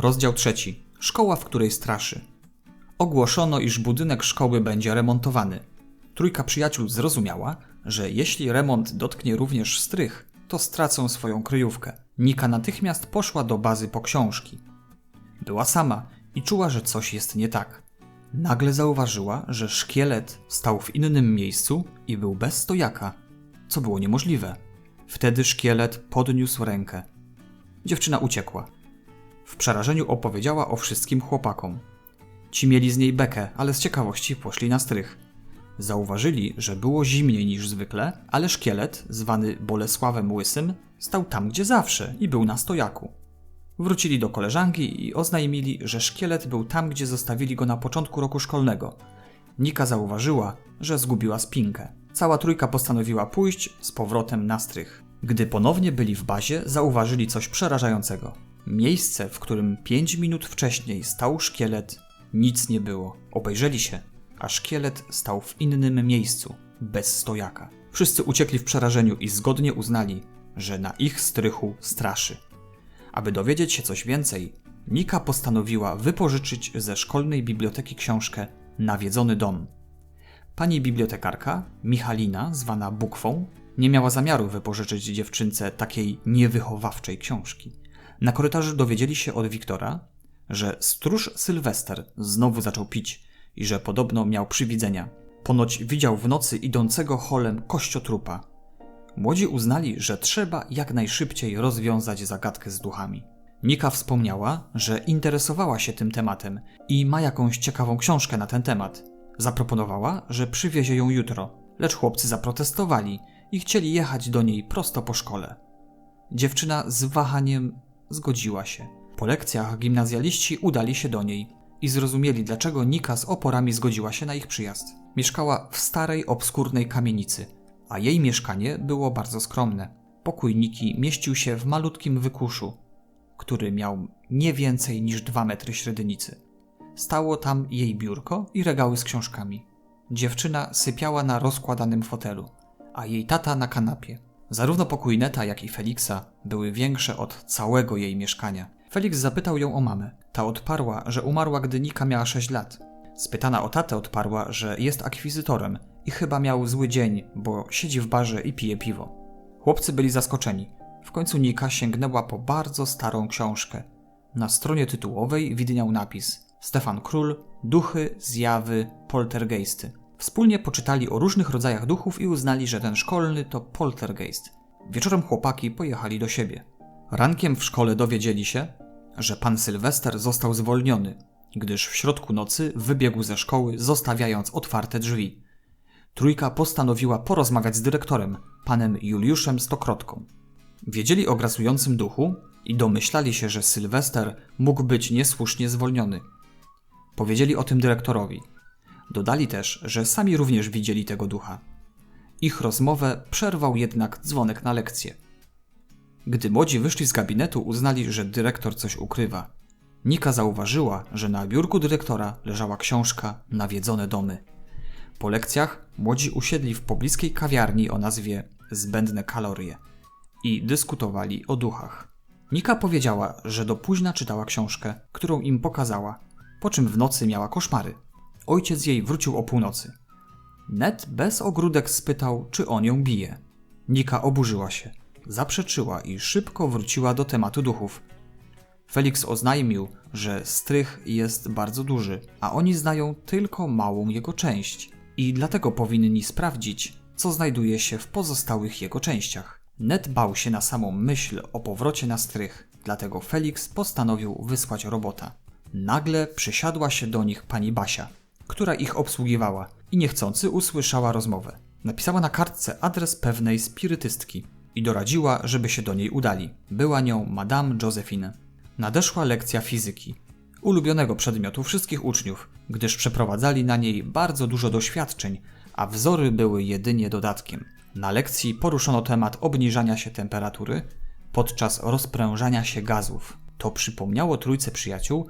Rozdział trzeci. Szkoła, w której straszy. Ogłoszono, iż budynek szkoły będzie remontowany. Trójka przyjaciół zrozumiała, że jeśli remont dotknie również strych, to stracą swoją kryjówkę. Nika natychmiast poszła do bazy po książki. Była sama i czuła, że coś jest nie tak. Nagle zauważyła, że szkielet stał w innym miejscu i był bez stojaka, co było niemożliwe. Wtedy szkielet podniósł rękę. Dziewczyna uciekła. W przerażeniu opowiedziała o wszystkim chłopakom. Ci mieli z niej bekę, ale z ciekawości poszli na strych. Zauważyli, że było zimniej niż zwykle, ale szkielet, zwany Bolesławem Łysym, stał tam, gdzie zawsze i był na stojaku. Wrócili do koleżanki i oznajmili, że szkielet był tam, gdzie zostawili go na początku roku szkolnego. Nika zauważyła, że zgubiła spinkę. Cała trójka postanowiła pójść z powrotem na strych. Gdy ponownie byli w bazie, zauważyli coś przerażającego. Miejsce, w którym pięć minut wcześniej stał szkielet, nic nie było. Obejrzeli się, a szkielet stał w innym miejscu, bez stojaka. Wszyscy uciekli w przerażeniu i zgodnie uznali, że na ich strychu straszy. Aby dowiedzieć się coś więcej, Nika postanowiła wypożyczyć ze szkolnej biblioteki książkę Nawiedzony dom. Pani bibliotekarka, Michalina, zwana Bukwą, nie miała zamiaru wypożyczyć dziewczynce takiej niewychowawczej książki. Na korytarzu dowiedzieli się od Wiktora, że stróż Sylwester znowu zaczął pić i że podobno miał przywidzenia. Ponoć widział w nocy idącego holem kościotrupa. Młodzi uznali, że trzeba jak najszybciej rozwiązać zagadkę z duchami. Nika wspomniała, że interesowała się tym tematem i ma jakąś ciekawą książkę na ten temat. Zaproponowała, że przywiezie ją jutro, lecz chłopcy zaprotestowali i chcieli jechać do niej prosto po szkole. Dziewczyna z wahaniem zgodziła się. Po lekcjach gimnazjaliści udali się do niej i zrozumieli, dlaczego Nika z oporami zgodziła się na ich przyjazd. Mieszkała w starej, obskurnej kamienicy, a jej mieszkanie było bardzo skromne. Pokój Niki mieścił się w malutkim wykuszu, który miał nie więcej niż dwa metry średnicy. Stało tam jej biurko i regały z książkami. Dziewczyna sypiała na rozkładanym fotelu, a jej tata na kanapie. Zarówno pokój Neta, jak i Feliksa były większe od całego jej mieszkania. Felix zapytał ją o mamę. Ta odparła, że umarła, gdy Nika miała 6 lat. Spytana o tatę odparła, że jest akwizytorem i chyba miał zły dzień, bo siedzi w barze i pije piwo. Chłopcy byli zaskoczeni. W końcu Nika sięgnęła po bardzo starą książkę. Na stronie tytułowej widniał napis Stefan Król, Duchy, Zjawy, Poltergeisty. Wspólnie poczytali o różnych rodzajach duchów i uznali, że ten szkolny to poltergeist. Wieczorem chłopaki pojechali do siebie. Rankiem w szkole dowiedzieli się, że pan Sylwester został zwolniony, gdyż w środku nocy wybiegł ze szkoły, zostawiając otwarte drzwi. Trójka postanowiła porozmawiać z dyrektorem, panem Juliuszem Stokrotką. Wiedzieli o grasującym duchu i domyślali się, że Sylwester mógł być niesłusznie zwolniony. Powiedzieli o tym dyrektorowi. Dodali też, że sami również widzieli tego ducha. Ich rozmowę przerwał jednak dzwonek na lekcję. Gdy młodzi wyszli z gabinetu, uznali, że dyrektor coś ukrywa. Nika zauważyła, że na biurku dyrektora leżała książka Nawiedzone domy. Po lekcjach młodzi usiedli w pobliskiej kawiarni o nazwie Zbędne kalorie i dyskutowali o duchach. Nika powiedziała, że do późna czytała książkę, którą im pokazała, po czym w nocy miała koszmary. Ojciec jej wrócił o północy. Ned bez ogródek spytał, czy on ją bije. Nika oburzyła się, zaprzeczyła i szybko wróciła do tematu duchów. Felix oznajmił, że strych jest bardzo duży, a oni znają tylko małą jego część i dlatego powinni sprawdzić, co znajduje się w pozostałych jego częściach. Ned bał się na samą myśl o powrocie na strych, dlatego Felix postanowił wysłać robota. Nagle przysiadła się do nich pani Basia, która ich obsługiwała i niechcący usłyszała rozmowę. Napisała na kartce adres pewnej spirytystki i doradziła, żeby się do niej udali. Była nią Madame Josephine. Nadeszła lekcja fizyki, ulubionego przedmiotu wszystkich uczniów, gdyż przeprowadzali na niej bardzo dużo doświadczeń, a wzory były jedynie dodatkiem. Na lekcji poruszono temat obniżania się temperatury podczas rozprężania się gazów. To przypomniało trójce przyjaciół,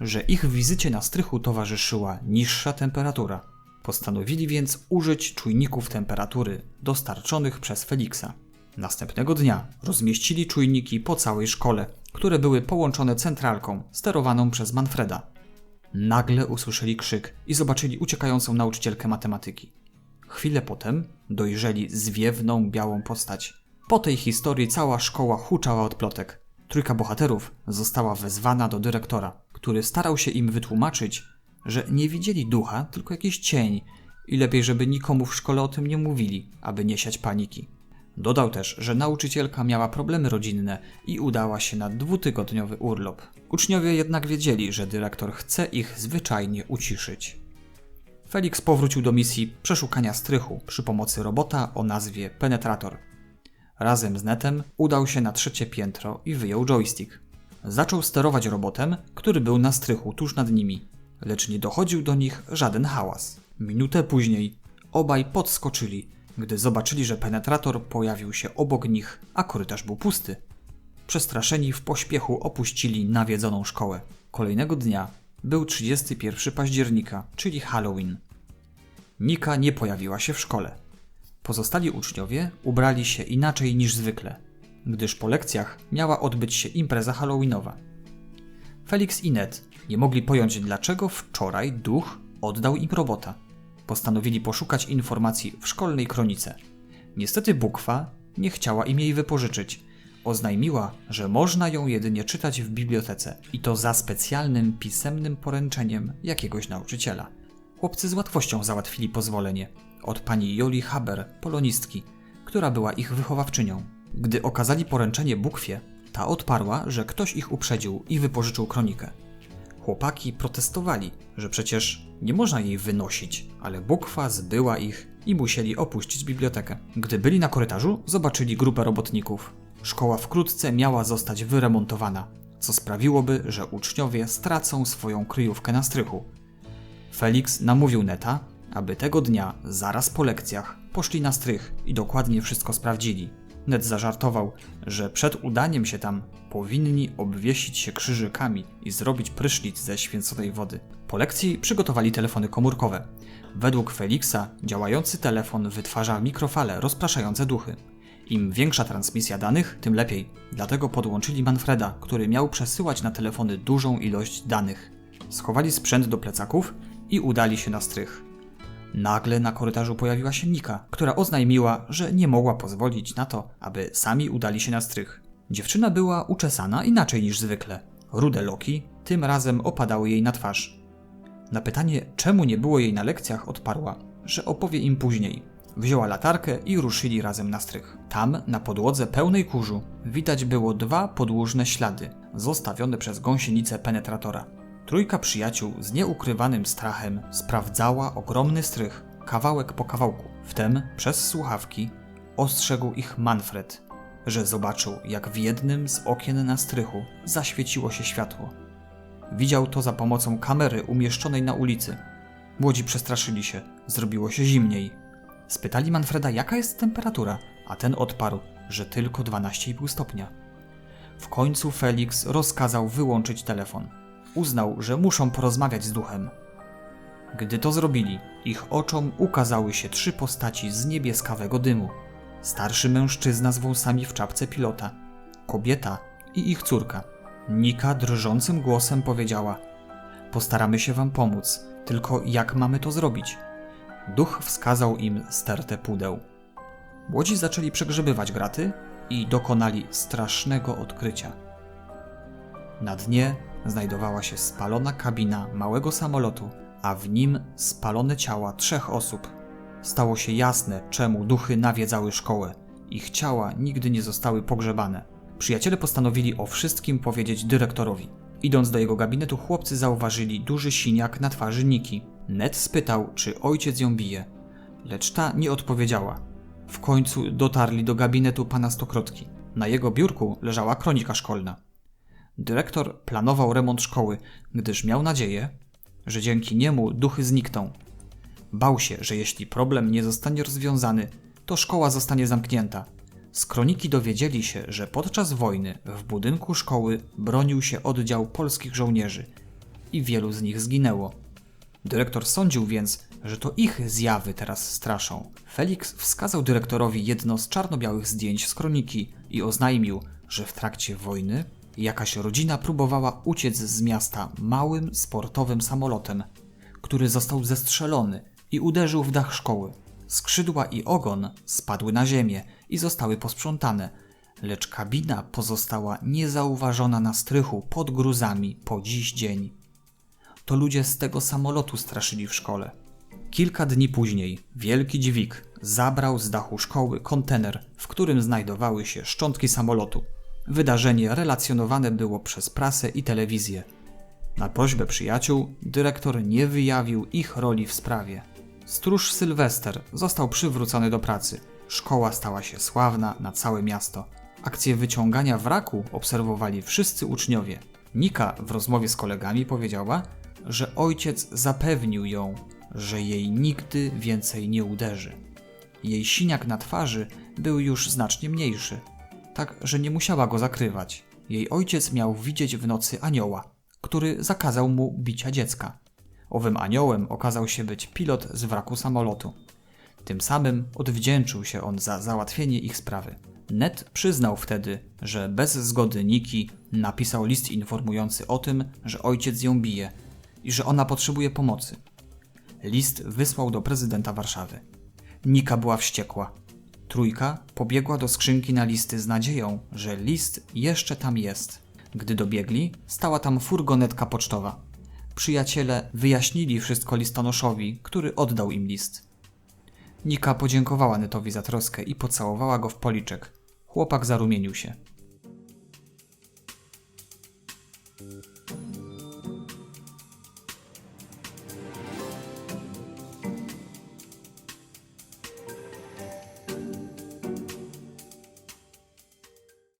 że ich wizycie na strychu towarzyszyła niższa temperatura. Postanowili więc użyć czujników temperatury dostarczonych przez Feliksa. Następnego dnia rozmieścili czujniki po całej szkole, które były połączone centralką sterowaną przez Manfreda. Nagle usłyszeli krzyk i zobaczyli uciekającą nauczycielkę matematyki. Chwilę potem dojrzeli zwiewną białą postać. Po tej historii cała szkoła huczała od plotek. Trójka bohaterów została wezwana do dyrektora, który starał się im wytłumaczyć, że nie widzieli ducha, tylko jakiś cień i lepiej, żeby nikomu w szkole o tym nie mówili, aby nie siać paniki. Dodał też, że nauczycielka miała problemy rodzinne i udała się na dwutygodniowy urlop. Uczniowie jednak wiedzieli, że dyrektor chce ich zwyczajnie uciszyć. Felix powrócił do misji przeszukania strychu przy pomocy robota o nazwie Penetrator. Razem z Netem udał się na trzecie piętro i wyjął joystick. Zaczął sterować robotem, który był na strychu tuż nad nimi, lecz nie dochodził do nich żaden hałas. Minutę później obaj podskoczyli, gdy zobaczyli, że penetrator pojawił się obok nich, a korytarz był pusty. Przestraszeni w pośpiechu opuścili nawiedzoną szkołę. Kolejnego dnia był 31 października, czyli Halloween. Nika nie pojawiła się w szkole. Pozostali uczniowie ubrali się inaczej niż zwykle, gdyż po lekcjach miała odbyć się impreza halloweenowa. Felix i Ned nie mogli pojąć, dlaczego wczoraj duch oddał im robota. Postanowili poszukać informacji w szkolnej kronice. Niestety Bukwa nie chciała im jej wypożyczyć. Oznajmiła, że można ją jedynie czytać w bibliotece i to za specjalnym pisemnym poręczeniem jakiegoś nauczyciela. Chłopcy z łatwością załatwili pozwolenie od pani Joli Haber, polonistki, która była ich wychowawczynią. Gdy okazali poręczenie Bukwie, ta odparła, że ktoś ich uprzedził i wypożyczył kronikę. Chłopaki protestowali, że przecież nie można jej wynosić, ale bukwa zbyła ich i musieli opuścić bibliotekę. Gdy byli na korytarzu, zobaczyli grupę robotników. Szkoła wkrótce miała zostać wyremontowana, co sprawiłoby, że uczniowie stracą swoją kryjówkę na strychu. Felix namówił Neta, aby tego dnia, zaraz po lekcjach, poszli na strych i dokładnie wszystko sprawdzili. Ned zażartował, że przed udaniem się tam powinni obwiesić się krzyżykami i zrobić prysznic ze święconej wody. Po lekcji przygotowali telefony komórkowe. Według Feliksa działający telefon wytwarza mikrofale rozpraszające duchy. Im większa transmisja danych, tym lepiej. Dlatego podłączyli Manfreda, który miał przesyłać na telefony dużą ilość danych. Schowali sprzęt do plecaków i udali się na strych. Nagle na korytarzu pojawiła się Nika, która oznajmiła, że nie mogła pozwolić na to, aby sami udali się na strych. Dziewczyna była uczesana inaczej niż zwykle. Rude loki tym razem opadały jej na twarz. Na pytanie, czemu nie było jej na lekcjach, odparła, że opowie im później. Wzięła latarkę i ruszyli razem na strych. Tam, na podłodze pełnej kurzu, widać było dwa podłużne ślady, zostawione przez gąsienicę penetratora. Trójka przyjaciół z nieukrywanym strachem sprawdzała ogromny strych, kawałek po kawałku. Wtem, przez słuchawki, ostrzegł ich Manfred, że zobaczył, jak w jednym z okien na strychu zaświeciło się światło. Widział to za pomocą kamery umieszczonej na ulicy. Młodzi przestraszyli się, zrobiło się zimniej. Spytali Manfreda, jaka jest temperatura, a ten odparł, że tylko 12,5 stopnia. W końcu Felix rozkazał wyłączyć telefon. Uznał, że muszą porozmawiać z duchem. Gdy to zrobili, ich oczom ukazały się trzy postaci z niebieskawego dymu. Starszy mężczyzna z wąsami w czapce pilota, kobieta i ich córka. Nika drżącym głosem powiedziała: Postaramy się wam pomóc, tylko jak mamy to zrobić? Duch wskazał im stertę pudeł. Młodzi zaczęli przegrzebywać graty i dokonali strasznego odkrycia. Na dnie znajdowała się spalona kabina małego samolotu, a w nim spalone ciała trzech osób. Stało się jasne, czemu duchy nawiedzały szkołę. Ich ciała nigdy nie zostały pogrzebane. Przyjaciele postanowili o wszystkim powiedzieć dyrektorowi. Idąc do jego gabinetu, chłopcy zauważyli duży siniak na twarzy Niki. Ned spytał, czy ojciec ją bije, lecz ta nie odpowiedziała. W końcu dotarli do gabinetu pana Stokrotki. Na jego biurku leżała kronika szkolna. Dyrektor planował remont szkoły, gdyż miał nadzieję, że dzięki niemu duchy znikną. Bał się, że jeśli problem nie zostanie rozwiązany, to szkoła zostanie zamknięta. Z kroniki dowiedzieli się, że podczas wojny w budynku szkoły bronił się oddział polskich żołnierzy i wielu z nich zginęło. Dyrektor sądził więc, że to ich zjawy teraz straszą. Felix wskazał dyrektorowi jedno z czarno-białych zdjęć z kroniki i oznajmił, że w trakcie wojny jakaś rodzina próbowała uciec z miasta małym sportowym samolotem, który został zestrzelony i uderzył w dach szkoły. Skrzydła i ogon spadły na ziemię i zostały posprzątane, lecz kabina pozostała niezauważona na strychu pod gruzami po dziś dzień. To ludzie z tego samolotu straszyli w szkole. Kilka dni później wielki dźwig zabrał z dachu szkoły kontener, w którym znajdowały się szczątki samolotu. Wydarzenie relacjonowane było przez prasę i telewizję. Na prośbę przyjaciół dyrektor nie wyjawił ich roli w sprawie. Stróż Sylwester został przywrócony do pracy. Szkoła stała się sławna na całe miasto. Akcję wyciągania wraku obserwowali wszyscy uczniowie. Nika w rozmowie z kolegami powiedziała, że ojciec zapewnił ją, że jej nigdy więcej nie uderzy. Jej siniak na twarzy był już znacznie mniejszy, tak że nie musiała go zakrywać. Jej ojciec miał widzieć w nocy anioła, który zakazał mu bicia dziecka. Owym aniołem okazał się być pilot z wraku samolotu. Tym samym odwdzięczył się on za załatwienie ich sprawy. Ned przyznał wtedy, że bez zgody Niki napisał list informujący o tym, że ojciec ją bije i że ona potrzebuje pomocy. List wysłał do prezydenta Warszawy. Nika była wściekła. Trójka pobiegła do skrzynki na listy z nadzieją, że list jeszcze tam jest. Gdy dobiegli, stała tam furgonetka pocztowa. Przyjaciele wyjaśnili wszystko listonoszowi, który oddał im list. Nika podziękowała Netowi za troskę i pocałowała go w policzek. Chłopak zarumienił się.